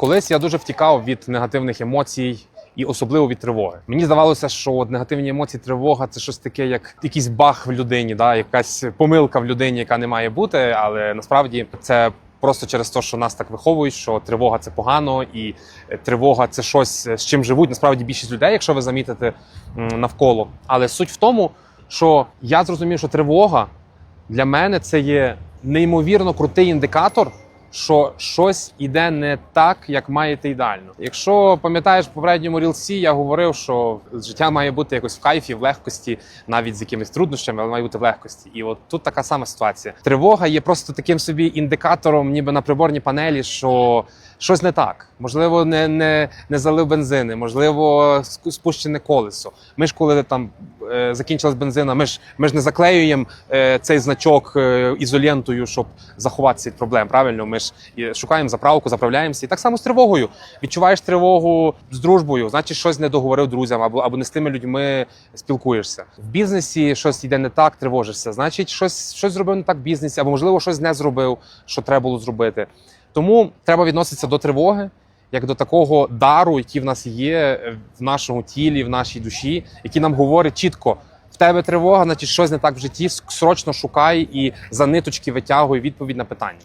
Колись я дуже втікав від негативних емоцій. І особливо від тривоги. Мені здавалося, що от негативні емоції, тривога це щось таке, як якийсь баг в людині, да, якась помилка в людині, яка не має бути. Але насправді це просто через те, що нас так виховують, що тривога це погано, і тривога це щось, з чим живуть насправді більшість людей, якщо ви замітите навколо. Але суть в тому, що я зрозумів, що тривога для мене це є неймовірно крутий індикатор. Що щось іде не так, як має йти ідеально. Якщо пам'ятаєш в попередньому рілсі, я говорив, що життя має бути якось в кайфі, в легкості, навіть з якимись труднощами, але має бути в легкості. І от тут така сама ситуація. Тривога є просто таким собі індикатором, ніби на приборній панелі, що щось не так. Можливо, не, не, не залив бензини, можливо, спущене колесо. Ми ж коли там закінчилась бензина, ми ж ми ж не заклеюємо е, цей значок е, ізолентою, щоб заховатися від проблем. Правильно, ми ж шукаємо заправку, заправляємося. І так само з тривогою. Відчуваєш тривогу з дружбою, значить, щось не договорив друзям, або або не з тими людьми спілкуєшся. В бізнесі щось йде не так, тривожишся. Значить, щось, щось зробив не так в бізнесі, або можливо щось не зробив, що треба було зробити. Тому треба відноситися до тривоги. Як до такого дару, який в нас є в нашому тілі, в нашій душі, який нам говорить чітко: в тебе тривога, значить щось не так в житті. Срочно шукай і за ниточки витягуй відповідь на питання.